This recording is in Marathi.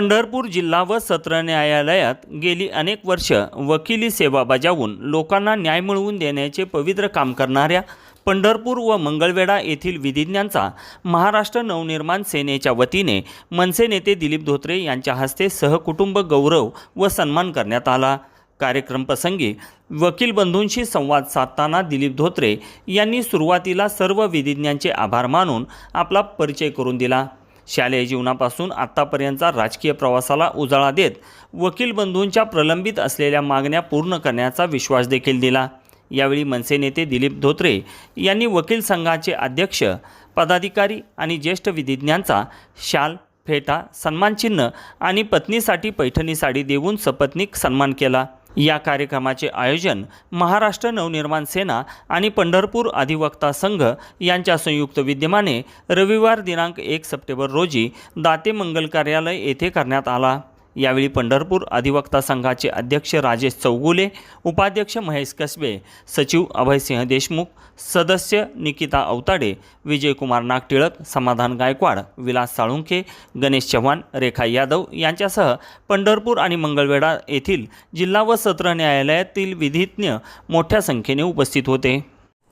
पंढरपूर जिल्हा व सत्र न्यायालयात गेली अनेक वर्ष वकिली सेवा बजावून लोकांना न्याय मिळवून देण्याचे पवित्र काम करणाऱ्या पंढरपूर व मंगळवेढा येथील विधिज्ञांचा महाराष्ट्र नवनिर्माण सेनेच्या वतीने मनसे नेते दिलीप धोत्रे यांच्या हस्ते सहकुटुंब गौरव व सन्मान करण्यात आला. कार्यक्रमप्रसंगी वकील बंधूंशी संवाद साधताना दिलीप धोत्रे यांनी सुरुवातीला सर्व विधिज्ञांचे आभार मानून आपला परिचय करून दिला. शालेय जीवनापासून आत्तापर्यंतचा राजकीय प्रवासाला उजाळा देत वकील बंधूंच्या प्रलंबित असलेल्या मागण्या पूर्ण करण्याचा विश्वास देखील दिला. यावेळी मनसे नेते दिलीप धोत्रे यांनी वकील संघाचे अध्यक्ष पदाधिकारी आणि ज्येष्ठ विधिज्ञांचा शाल फेटा सन्मानचिन्ह आणि पत्नीसाठी पैठणी साडी देऊन सपत्नीक सन्मान केला. या कार्यक्रमाचे आयोजन महाराष्ट्र नवनिर्माण सेना आणि पंढरपूर अधिवक्ता संघ यांच्या संयुक्त विद्यमाने रविवार दिनांक एक सप्टेंबर रोजी दाते मंगल कार्यालय येथे करण्यात आला. यावेळी पंढरपूर अधिवक्ता संघाचे अध्यक्ष राजेश चौगुले उपाध्यक्ष महेश कसबे सचिव अभयसिंह देशमुख सदस्य निकिता अवताडे विजयकुमार नागटिळक समाधान गायकवाड विलास साळुंखे गणेश चव्हाण रेखा यादव यांच्यासह पंढरपूर आणि मंगळवेढा येथील जिल्हा व सत्र न्यायालयातील विधिज्ञ मोठ्या संख्येने उपस्थित होते.